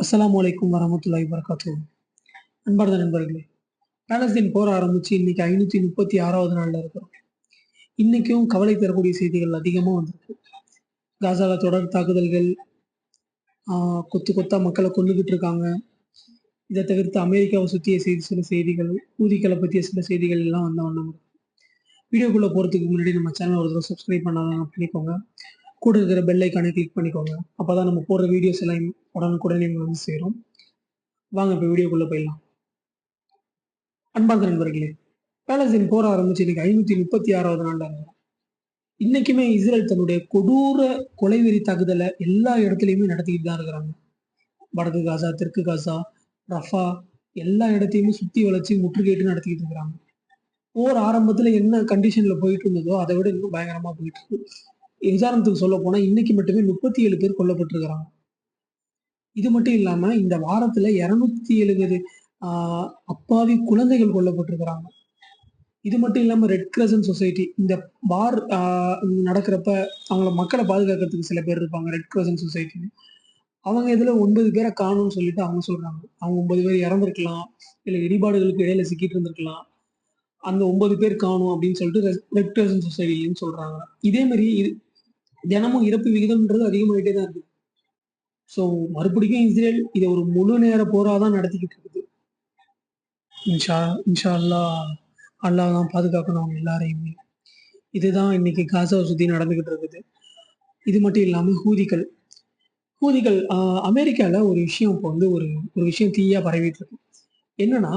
அஸ்லாம் வலைக்கும் வரமத்துல்லாய் வரகாத்து அன்பார்ந்த நண்பர்களே பேலஸ்தீன் போர் ஆரம்பிச்சு இன்னைக்கு ஐநூத்தி முப்பத்தி ஆறாவது நாள்ல இருக்கிறோம். இன்னைக்கும் கவலை தரக்கூடிய செய்திகள் அதிகமாக வந்திருக்கு. காசால தொடர் தாக்குதல்கள் கொத்து கொத்தா மக்களை கொண்டுகிட்டு இருக்காங்க. இதை தவிர்த்து அமெரிக்காவை சுற்றிய செய்தி சில செய்திகள் ஊதிக்களை பற்றிய சில செய்திகள் எல்லாம் வந்த வண்ணம் இருக்கு. வீடியோக்குள்ள போறதுக்கு முன்னாடி நம்ம சேனல் ஒரு தடவை சப்ஸ்கிரைப் பண்ணாதான் பண்ணிக்கோங்க. கூட இருக்கிற பெல் ஐக்கானை கிளிக் பண்ணிக்கோங்க. அப்போதான் நம்ம போடுற வீடியோஸ் எல்லாம் உடனுக்குடன் உங்களுக்கு வந்து சேரும். வாங்க இப்போ வீடியோக்குள்ளே போயிடலாம். அன்பார்ந்த நண்பர்களே பேலஸ்தீன் போர் ஆரம்பிச்சு இன்னைக்கு ஐநூத்தி முப்பத்தி ஆறாவது நாளில் இருக்கிறோம் இன்னைக்குமே இஸ்ரேல் தன்னுடைய கொடூர கொலைவெறி தாக்குதலை எல்லா இடத்துலையுமே நடத்திக்கிட்டு தான் இருக்கிறாங்க. வடக்கு காசா தெற்கு காசா ரஃபா எல்லா இடத்தையுமே சுற்றி வளைச்சி முற்றுகையிட்டு நடத்திக்கிட்டு இருக்கிறாங்க. போர் ஆரம்பத்தில் என்ன கண்டிஷனில் போயிட்டு இருந்ததோ அதை விட இன்னும் பயங்கரமாக போயிட்டு இருக்கு. உதாரணத்துக்கு சொல்ல போனால் இன்னைக்கு மட்டுமே முப்பத்தி ஏழு பேர் கொல்லப்பட்டிருக்கிறாங்க. இது மட்டும் இல்லாம இந்த வாரத்துல இருநூத்தி எழுபது ஆஹ் அப்பாவி குழந்தைகள் கொல்லப்பட்டிருக்கிறாங்க. இது மட்டும் இல்லாம ரெட் கிரசன்ட் சொசைட்டி இந்த வார் நடக்கிறப்ப அவங்கள மக்களை பாதுகாக்கிறதுக்கு சில பேர் இருப்பாங்க ரெட் கிரசன்ட் சொசைட்டி அவங்க இதுல ஒன்பது பேரை காணும்னு சொல்லிட்டு அவங்க சொல்றாங்க. அவங்க ஒன்பது பேர் இறந்துருக்கலாம் இல்ல இடிபாடுகளுக்கு இடையில சிக்கிட்டு இருந்திருக்கலாம். அந்த ஒன்பது பேர் காணும் அப்படின்னு சொல்லிட்டு ரெட் கிரசன்ட் சொசைட்டின்னு சொல்றாங்க. இதே மாதிரி இது தினமும் இறப்பு விகிதம்ன்றது அதிகமாயிட்டே தான் இருக்கு. ஸோ மறுபடியும் இஸ்ரேல் இதை ஒரு முழு நேர போராக தான் நடத்திக்கிட்டு இருக்குது. இன்ஷா இன்ஷா அல்லா அல்லாஹ் தான் பாதுகாக்கணும் அவங்க எல்லாரையுமே. இதுதான் இன்னைக்கு காசாவை சுற்றி நடந்துக்கிட்டு இருக்குது. இது மட்டும் இல்லாமல் ஹூதிகள். ஹூதிகள் அமெரிக்காவில் அமெரிக்கால ஒரு விஷயம் இப்போ வந்து ஒரு ஒரு விஷயம் தீயா பரவிட்டு இருக்கு. என்னன்னா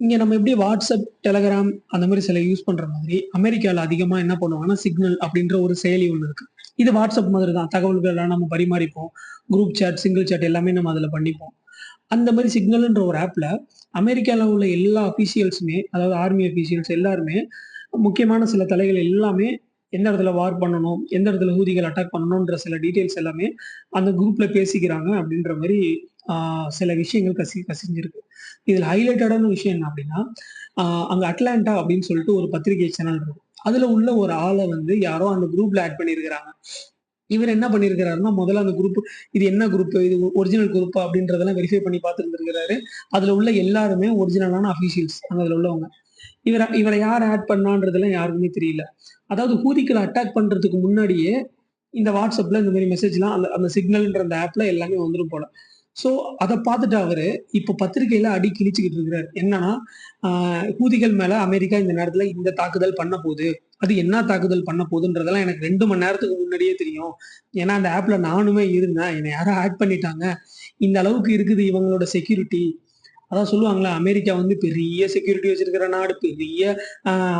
இங்கே நம்ம எப்படி வாட்ஸ்அப் டெலகிராம் அந்த மாதிரி சில யூஸ் பண்ணுற மாதிரி அமெரிக்காவில் அதிகமாக என்ன பண்ணுவாங்கன்னா சிக்னல் அப்படின்ற ஒரு செயலி ஒன்று இருக்கு. இது வாட்ஸ்அப் மாதிரி தான் தகவல்கள் எல்லாம் நம்ம பரிமாறிப்போம். குரூப் சேட் சிங்கிள் சேட் எல்லாமே நம்ம அதில் பண்ணிப்போம். அந்த மாதிரி சிக்னல்ன்ற ஒரு ஆப்பில் அமெரிக்காவில் உள்ள எல்லா அஃபீஷியல்ஸுமே அதாவது ஆர்மி அஃபீஷியல்ஸ் எல்லாருமே முக்கியமான சில தலைகள் எல்லாமே எந்த இடத்துல வார் பண்ணணும் எந்த இடத்துல ஊதிகள் அட்டாக் பண்ணணுன்ற சில டீட்டெயில்ஸ் எல்லாமே அந்த குரூப்பில் பேசிக்கிறாங்க அப்படின்ற மாதிரி சில விஷயங்கள் கசி கசிஞ்சிருக்கு. இதில் ஹைலைட்டடான விஷயம் என்ன அப்படின்னா அங்கே அட்லாண்டா அப்படின்னு சொல்லிட்டு ஒரு பத்திரிகை சேனல் இருக்கும். அதுல உள்ள ஒரு ஆளை வந்து யாரோ அந்த குரூப்ல ஆட் பண்ணியிருக்கிறாங்க இவர் என்ன பண்ணியிருக்கிறாருன்னா முதல்ல அந்த குரூப் இது என்ன குரூப் இது ஒரிஜினல் குரூப் அப்படின்றதெல்லாம் வெரிஃபை பண்ணி பார்த்துருந்துருக்கிறாரு. அதுல உள்ள எல்லாருமே ஒரிஜினலான அஃபீஷியல்ஸ் அதுல உள்ளவங்க. இவரை இவரை யார் ஆட் பண்ணான்றதுலாம் யாருக்குமே தெரியல. அதாவது ஹூதிக்களை அட்டாக் பண்றதுக்கு முன்னாடியே இந்த வாட்ஸ்அப்ல இந்த மாதிரி மெசேஜ்லாம் அந்த அந்த சிக்னல்ன்ற அந்த ஆப்ல எல்லாமே வந்துடும் போல. ஸோ அதை பார்த்துட்டு அவர் இப்போ பத்திரிகையில் அடி கிழிச்சுக்கிட்டு இருக்கிறார். என்னன்னா கூதிகள் ஹூதிகள் அமெரிக்கா இந்த நேரத்தில் இந்த தாக்குதல் பண்ண போகுது. அது என்ன தாக்குதல் பண்ண போகுதுன்றதெல்லாம் எனக்கு ரெண்டு மணி நேரத்துக்கு முன்னாடியே தெரியும். ஏன்னா அந்த ஆப்பில் நானுமே இருந்தேன். என்னை யாரோ ஆட் பண்ணிட்டாங்க. இந்த அளவுக்கு இருக்குது இவங்களோட செக்யூரிட்டி அதான் சொல்லுவாங்களே அமெரிக்கா வந்து பெரிய செக்யூரிட்டி வச்சிருக்கிற நாடு. பெரிய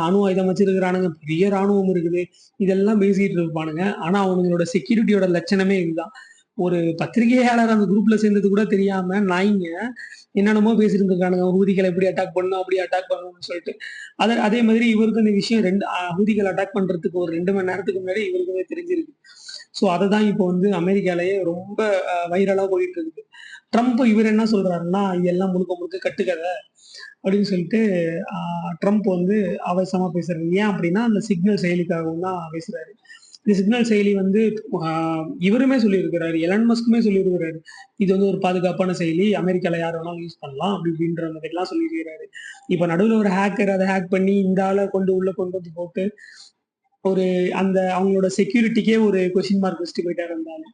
அணு ஆயுதம் வச்சிருக்கிறானுங்க. பெரிய ராணுவம் இருக்குது. இதெல்லாம் பேசிட்டு இருப்பானுங்க. ஆனா அவனுங்களோட செக்யூரிட்டியோட லட்சணமே இதுதான். ஒரு பத்திரிகையாளர் அந்த குரூப்ல சேர்ந்தது கூட தெரியாம நாய்ங்க என்னென்னமோ பேசிட்டு இருக்கானுங்க ஹூதிகளை எப்படி அட்டாக் பண்ணணும் அப்படி அட்டாக் பண்ணணும்னு சொல்லிட்டு. அத அதே மாதிரி இவருக்கு இந்த விஷயம் ரெண்டு ஹூதிகள் அட்டாக் பண்றதுக்கு ஒரு ரெண்டு மணி நேரத்துக்கு முன்னாடி இவருக்குமே தெரிஞ்சிருக்கு. ஸோ அதை தான் இப்போ வந்து அமெரிக்காலயே ரொம்ப வைரலா போயிட்டு இருக்குது ட்ரம்ப் இவர் என்ன சொல்றாருன்னா இதெல்லாம் முழுக்க முழுக்க கட்டுக்கதை அப்படின்னு சொல்லிட்டு ஆஹ், ட்ரம்ப் வந்து அவசரமா பேசுறாரு. ஏன் அப்படின்னா அந்த சிக்னல் செயலிக்காகவும் தான் பேசுறாரு. இந்த சிக்னல் செயலி வந்து ஆஹ், இவருமே சொல்லியிருக்கிறாரு எலன் மஸ்க்குமே சொல்லியிருக்கிறாரு. இது வந்து ஒரு பாதுகாப்பான செயலி அமெரிக்கால யார் வேணாலும் யூஸ் பண்ணலாம் அப்படி இப்படின்ற மாதிரிலாம் சொல்லியிருக்கிறாரு. இப்ப நடுவில் ஒரு ஹேக்கர் அதை ஹேக் பண்ணி இந்த ஆளை கொண்டு உள்ள கொண்டு வந்து போட்டு ஒரு அந்த அவங்களோட செக்யூரிட்டிக்கே ஒரு கொஸ்டின் மார்க் வச்சுட்டு போயிட்டா இருந்தாலும்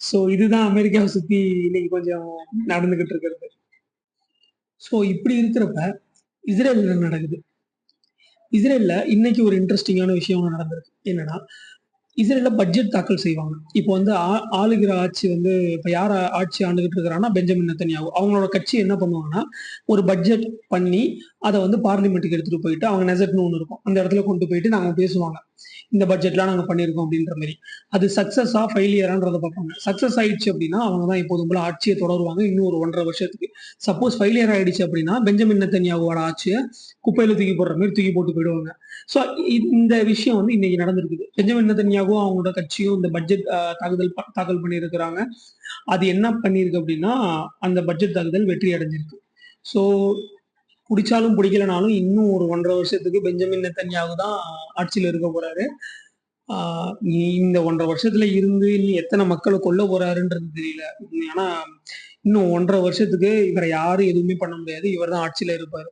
ஸோ இதுதான் அமெரிக்காவை சுத்தி இன்னைக்கு கொஞ்சம் நடந்துகிட்டு இருக்கிறது. ஸோ இப்படி இருக்கிறப்ப இஸ்ரேல் நடக்குது? இஸ்ரேல்ல இன்னைக்கு ஒரு இன்ட்ரெஸ்டிங்கான விஷயம் ஒண்ணு நடந்திருக்கு. என்னன்னா இஸ்ரேல்ல பட்ஜெட் தாக்கல் செய்வாங்க. இப்போ வந்து ஆ- ஆளுகிற ஆட்சி வந்து இப்ப யார் ஆட்சி ஆண்டுகிட்டு இருக்கிறாங்கன்னா பெஞ்சமின் நெத்தன்யாகு அவங்களோட கட்சி என்ன பண்ணுவாங்கன்னா ஒரு பட்ஜெட் பண்ணி அதை வந்து பார்லிமெண்ட்டுக்கு எடுத்துட்டு போயிட்டு அவங்க நெசட்னு ஒன்று இருக்கும். அந்த இடத்துல கொண்டு போயிட்டு நாங்க பேசுவாங்க. இந்த பட்ஜெட்லாம் நாங்கள் பண்ணியிருக்கோம் அப்படின்ற மாதிரி. அது சக்ஸஸா ஃபெயிலியரான்றத பார்ப்பாங்க. சக்ஸஸ் ஆயிடுச்சு அப்படின்னா அவங்க தான் எப்போதும் போல ஆட்சியை தொடருவாங்க. இன்னும் ஒரு ஒன்றரை வருஷத்துக்கு. சப்போஸ் ஃபெயிலியர் ஆயிடுச்சு அப்படின்னா பெஞ்சமின் நெத்தன்யாகுவோட ஆட்சியை குப்பையில தூக்கி போடுற மாதிரி தூக்கி போட்டு போயிடுவாங்க. ஸோ இந்த விஷயம் வந்து இன்னைக்கு நடந்திருக்குது. பெஞ்சமின் நெத்தன்யாகும் அவங்களோட கட்சியும் இந்த பட்ஜெட் தாக்குதல் ப- தாக்கல் பண்ணியிருக்கிறாங்க. அது என்ன பண்ணியிருக்கு அப்படின்னா அந்த பட்ஜெட் தாக்குதல் வெற்றி அடைஞ்சிருக்கு. ஸோ பிடிச்சாலும் பிடிக்கலனாலும் இன்னும் ஒரு ஒன்றரை வருஷத்துக்கு பெஞ்சமின் நெத்தன்யாவு தான் ஆட்சியில் இருக்க போறாரு. இந்த ஒன்றரை வருஷத்துல இருந்து இன்னும் எத்தனை மக்களை கொல்ல போறாருன்றது தெரியல. ஆனா இன்னும் ஒன்றரை வருஷத்துக்கு இவரை யாரும் எதுவுமே பண்ண முடியாது. இவர் தான் ஆட்சியில இருப்பார்.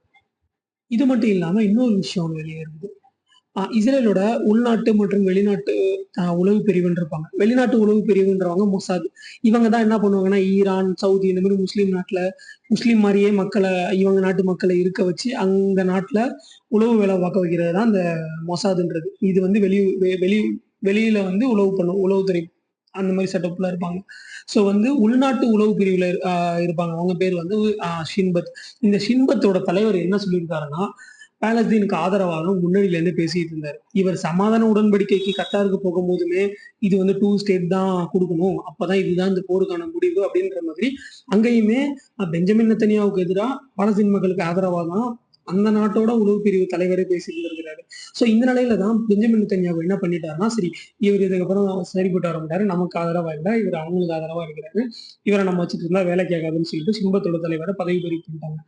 இது மட்டும் இல்லாம இன்னொரு விஷயம் வெளியே இருக்குது இஸ்ரேலோட உள்நாட்டு மற்றும் வெளிநாட்டு உளவு பிரிவுன்னு இருப்பாங்க வெளிநாட்டு உளவு பிரிவுன்றவங்க மொசாத். இவங்க தான் என்ன பண்ணுவாங்கன்னா ஈரான் சவுதி இந்த மாதிரி முஸ்லீம் நாட்டில் முஸ்லீம் மாதிரியே மக்களை இவங்க நாட்டு மக்களை இருக்க வச்சு அந்த நாட்டில் உளவு வேலை பார்க்க வைக்கிறது தான் அந்த மொசாதுன்றது. இது வந்து வெளி வெ- வெளி வெளியில வந்து உளவு பண்ணும் உளவுத்துறை அந்த மாதிரி செட்டப்ல இருப்பாங்க. ஸோ வந்து உள்நாட்டு உளவு பிரிவில் ஆஹ் இருப்பாங்க. அவங்க பேர் வந்து ஆஹ் ஷின்பத். இந்த ஷின்பத்தோட தலைவர் என்ன சொல்லியிருக்காருன்னா பாலஸ்தீனுக்கு ஆதரவாகவும் முன்னணியிலேருந்து பேசிட்டு இருந்தார். இவர் சமாதான உடன்படிக்கைக்கு கத்தாருக்கு போகும்போதுமே இது வந்து டூ ஸ்டேட் தான் கொடுக்கணும். அப்பதான் இதுதான் இந்த போருக்கான முடிவு அப்படின்ற மாதிரி அங்கேயுமே பெஞ்சமின் நத்தனியாவுக்கு எதிராக பாலஸ்தீன் மக்களுக்கு ஆதரவாக தான் அந்த நாட்டோட உணவு பிரிவு தலைவரே பேசிட்டு இருக்கிறாரு. ஸோ இந்த நிலையில தான் பெஞ்சமின் நெத்தனியாவு என்ன பண்ணிட்டாருன்னா சரி இவர் இதுக்கப்புறம் சரிபட்டு வர மாட்டாரு. நமக்கு ஆதரவா இல்லை இவர் அவங்களுக்கு ஆதரவா இருக்கிறாரு. இவரை நம்ம வச்சுட்டு இருந்தா வேலைக்கு ஆகாதுன்னு சொல்லிட்டு சிம்பத்தோட தலைவரை பதவி பறி பண்ணிட்டாங்க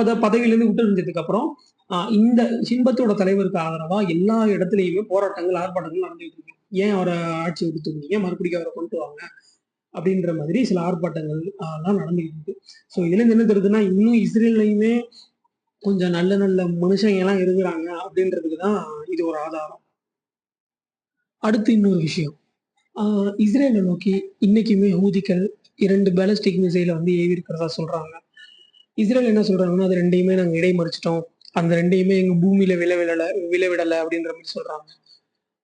அத பதவியிலேருந்து விட்டு இருந்ததுக்கு அப்புறம் இந்த சின்பத்தோட தலைவருக்கு ஆதரவா எல்லா இடத்துலயுமே போராட்டங்கள் ஆர்ப்பாட்டங்கள் நடந்துட்டு இருக்கு. ஏன் அவரை ஆட்சி எடுத்துக்கணும் ஏன் மறுபடியும் அவரை கொண்டு வாங்க அப்படின்ற மாதிரி சில ஆர்ப்பாட்டங்கள் எல்லாம் நடந்துகிட்டு இருக்கு. ஸோ இதுல என்ன தெரியுதுன்னா இன்னும் இஸ்ரேல்லையுமே கொஞ்சம் நல்ல நல்ல மனுஷங்க எல்லாம் இருக்கிறாங்க அப்படின்றதுக்கு தான் இது ஒரு ஆதாரம். அடுத்து இன்னொரு விஷயம். இஸ்ரேலை நோக்கி இன்னைக்குமே ஹூதிகள் இரண்டு பேலஸ்டிக் மிசைலை வந்து ஏவி இருக்கிறதா சொல்றாங்க. இஸ்ரேல் என்ன சொல்றாங்கன்னா அது ரெண்டையுமே நாங்கள் இடைமறிச்சிட்டோம். அந்த ரெண்டையுமே எங்க பூமியில விளைவிடல விழல அப்படின்ற மாதிரி சொல்றாங்க.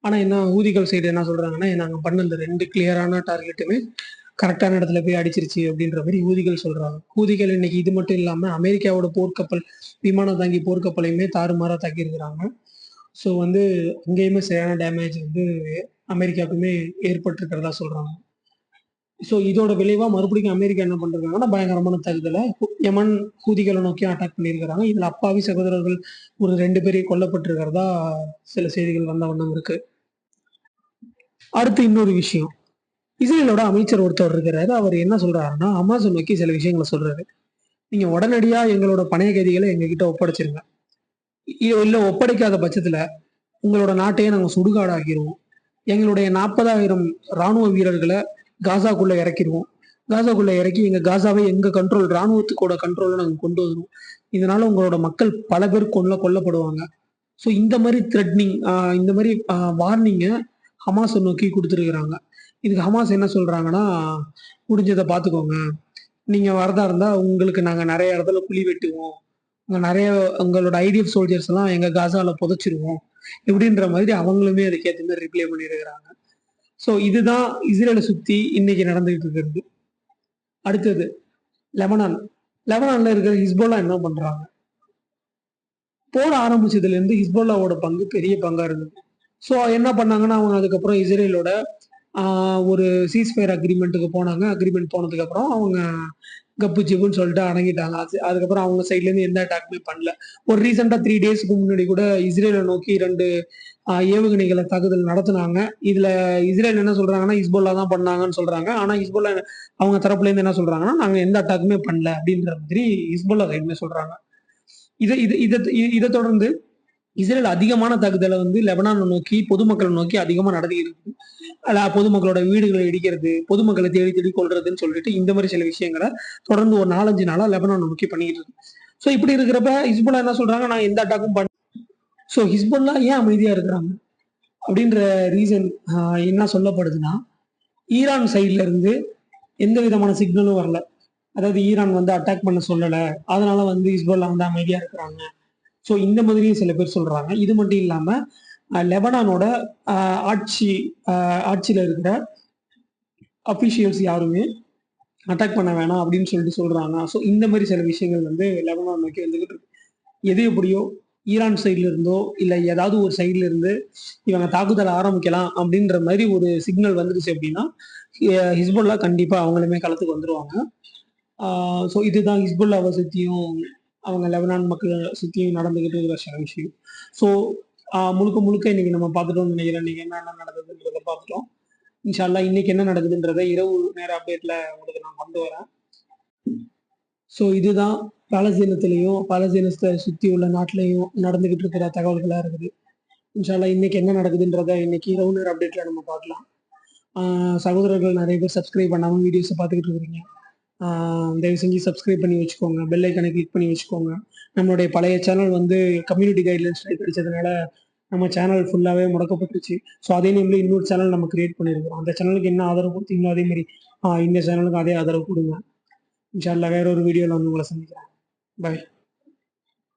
ஆனா என்ன ஊதிகள் சைடு என்ன சொல்றாங்கன்னா நாங்க பண்ண இந்த ரெண்டு கிளியரான டார்கெட்டுமே கரெக்டான இடத்துல போய் அடிச்சிருச்சு அப்படின்ற மாதிரி ஊதிகள் சொல்றாங்க. ஊதிகள் இன்னைக்கு இது மட்டும் இல்லாம அமெரிக்காவோட போர்க்கப்பல் விமானம் தாங்கி போர்க்கப்பலையுமே தாறுமாறா தாக்கி இருக்கிறாங்க ஸோ வந்து அங்கேயுமே சரியான டேமேஜ் வந்து அமெரிக்காவுக்குமே ஏற்பட்டிருக்கிறதா சொல்றாங்க. ஸோ இதோட விளைவாக மறுபடியும் அமெரிக்கா என்ன பண்ணுறாங்கன்னா பயங்கரமான தகுதலை யமன் ஹூதிகளை நோக்கி அட்டாக் பண்ணியிருக்கிறாங்க. இதில் அப்பாவி சகோதரர்கள் ஒரு ரெண்டு பேரையும் கொல்லப்பட்டிருக்கிறதா சில செய்திகள் வந்த வண்ணம் இருக்கு. அடுத்து இன்னொரு விஷயம். இஸ்ரேலோட அமைச்சர் ஒருத்தர் இருக்கிறாரு. அவர் என்ன சொல்றாருன்னா அமாசை நோக்கி சில விஷயங்களை சொல்றாரு. நீங்க உடனடியா எங்களோட பணைய கைதிகளை எங்ககிட்ட ஒப்படைச்சிருங்க. இல்லை ஒப்படைக்காத பட்சத்துல உங்களோட நாட்டையே நாங்கள் சுடுகாடாக்கிடுவோம் எங்களுடைய நாற்பதாயிரம் ராணுவ வீரர்களை காசாக்குள்ள இறக்கிடுவோம். காசாக்குள்ள இறக்கி எங்க காசாவை எங்க கண்ட்ரோல் ராணுவத்துக்கோட கண்ட்ரோல்ல நாங்க கொண்டு வருவோம் இதனால உங்களோட மக்கள் பல பேர் கொல்ல கொல்லப்படுவாங்க. ஸோ இந்த மாதிரி த்ரெட்னிங் இந்த மாதிரி வார்னிங்கை ஹமாஸை நோக்கி கொடுத்துருக்குறாங்க. இதுக்கு ஹமாஸ் என்ன சொல்கிறாங்கன்னா முடிஞ்சதை பார்த்துக்கோங்க. நீங்கள் வரதா இருந்தால் உங்களுக்கு நாங்கள் நிறைய இடத்துல குழி வெட்டுவோம். உங்கள் நிறைய உங்களோட ஐடிஎஃப் சோல்ஜர்ஸ் எல்லாம் எங்கள் காசாவில் புதைச்சிருவோம். இப்படின்ற மாதிரி அவங்களுமே அதுக்கேற்ற மாதிரி ரிப்ளை பண்ணியிருக்கிறாங்க. ஸோ இதுதான் இஸ்ரேலை சுற்றி இன்னைக்கு நடந்துகிட்டு இருக்கிறது. அடுத்தது லெபனான். லெபனானில் இருக்கிற ஹிஸ்போலா என்ன பண்றாங்க? போர் ஆரம்பிச்சதுலேருந்து ஹிஸ்போல்லாவோட ஹிஸ்போலாவோட பங்கு பெரிய பங்காக இருந்தது. ஸோ என்ன பண்ணாங்கன்னா அவங்க அதுக்கப்புறம் இஸ்ரேலோட ஒரு சீஸ்ஃபயர் அக்ரிமெண்ட்டுக்கு போனாங்க. அக்ரிமெண்ட் போனதுக்கப்புறம் அவங்க கப்பு ஜிப்புன்னு சொல்லிட்டு அடங்கிட்டாங்க. அது அதுக்கப்புறம் அவங்க சைட்லேருந்து எந்த அட்டாக்குமே பண்ணல. ஒரு ரீசெண்டாக த்ரீ டேஸ்க்கு முன்னாடி கூட இஸ்ரேலை நோக்கி ரெண்டு ஏவுகணைகளை தாக்குதல் நடத்தினாங்க. இதுல இஸ்ரேல் என்ன சொல்றாங்கன்னா ஹிஸ்போல்லா தான் பண்ணாங்கன்னு சொல்றாங்க. ஆனா ஹிஸ்போல்லா அவங்க தரப்புல இருந்து என்ன சொல்றாங்கன்னா நாங்க எந்த அட்டாக்குமே பண்ணல அப்படின்ற மாதிரி ஹிஸ்போல்லா சைடுமே சொல்றாங்க. இதை இது இதை இதை தொடர்ந்து இஸ்ரேல் அதிகமான தாக்குதலை வந்து லெபனானை நோக்கி பொதுமக்களை நோக்கி அதிகமா நடந்துகிட்டு அல்ல பொதுமக்களோட வீடுகளை இடிக்கிறது பொதுமக்களை தேடி தேடி கொள்றதுன்னு சொல்லிட்டு இந்த மாதிரி சில விஷயங்களை தொடர்ந்து ஒரு நாலஞ்சு நாளா லெபனானை நோக்கி பண்ணிக்கிட்டு இருக்கு. ஸோ இப்படி இருக்கிறப்ப இஸ்போலா என்ன சொல்றாங்க நான் எந்த அட்டாக்கும் பண்ண ஸோ ஹிஸ்புல்லா ஏன் அமைதியாக இருக்கிறாங்க? அப்படின்ற ரீசன் என்ன சொல்லப்படுதுன்னா ஈரான் சைட்ல இருந்து எந்த விதமான சிக்னலும் வரல. அதாவது ஈரான் வந்து அட்டாக் பண்ண சொல்லலை. அதனால வந்து ஹிஸ்புல்லா வந்து அமைதியாக இருக்கிறாங்க. ஸோ இந்த மாதிரியும் சில பேர் சொல்றாங்க. இது மட்டும் இல்லாமல் லெபனானோட ஆட்சி ஆட்சியில் இருக்கிற அஃபிஷியல்ஸ் யாருமே அட்டாக் பண்ண வேணாம் அப்படின்னு சொல்லிட்டு சொல்றாங்க. ஸோ இந்த மாதிரி சில விஷயங்கள் வந்து லெபனான் நோக்கி வந்துகிட்டு இருக்கு. எது எப்படியோ ஈரான் சைட்ல இருந்தோ இல்லை ஏதாவது ஒரு சைட்ல இருந்து இவங்க தாக்குதல் ஆரம்பிக்கலாம் அப்படின்ற மாதிரி ஒரு சிக்னல் வந்துருச்சு அப்படின்னா ஹிஸ்புல்லா கண்டிப்பா அவங்களுமே களத்துக்கு வந்துருவாங்க. ஸோ இதுதான் ஹிஸ்புல்லாவை சுற்றியும் அவங்க லெபனான் மக்கள் சுற்றியும் நடந்துகிட்டு இருக்கிற சில விஷயம். ஸோ முழுக்க முழுக்க இன்னைக்கு நம்ம பார்த்துட்டோம்னு நினைக்கிறேன். இன்னைக்கு என்னென்ன நடந்ததுன்றத பார்த்துட்டோம். இன்ஷால்லா இன்னைக்கு என்ன நடக்குதுன்றதை இரவு நேர அப்டேட்ல உங்களுக்கு நான் கொண்டு வரேன். ஸோ இதுதான் பாலஸ்தீனத்திலையும் பாலஸ்தீனத்தை சுற்றி உள்ள நாட்டிலையும் நடந்துகிட்டு இருக்கிற தகவல்களா இருக்குது. இன்ஷால்லா இன்னைக்கு என்ன நடக்குதுன்றதை இன்னைக்கு இரவு நேர அப்டேட்ல நம்ம பார்க்கலாம். சகோதரர்கள் நிறைய பேர் சப்ஸ்கிரைப் பண்ணாமல் வீடியோஸை பார்த்துக்கிட்டு இருக்கிறீங்க. தயவு செஞ்சு சப்ஸ்கிரைப் பண்ணி வச்சுக்கோங்க. பெல் ஐக்கனை கிளிக் பண்ணி வச்சுக்கோங்க. நம்மளுடைய பழைய சேனல் வந்து கம்யூனிட்டி கைட்லைன்ஸ் ஸ்ட்ரைக் அடிச்சதுனால நம்ம சேனல் ஃபுல்லாகவே முடக்கப்பட்டுருச்சு. ஸோ அதே நேமில் இன்னொரு சேனல் நம்ம கிரியேட் பண்ணியிருக்கிறோம் அந்த சேனலுக்கு என்ன ஆதரவு கொடுத்தீங்களோ அதே மாதிரி இந்த சேனலுக்கு அதே ஆதரவு கொடுங்க. இன்ஷால்லா வேற ஒரு வீடியோவில் வந்து உங்களை சந்திக்கிறேன். Bye.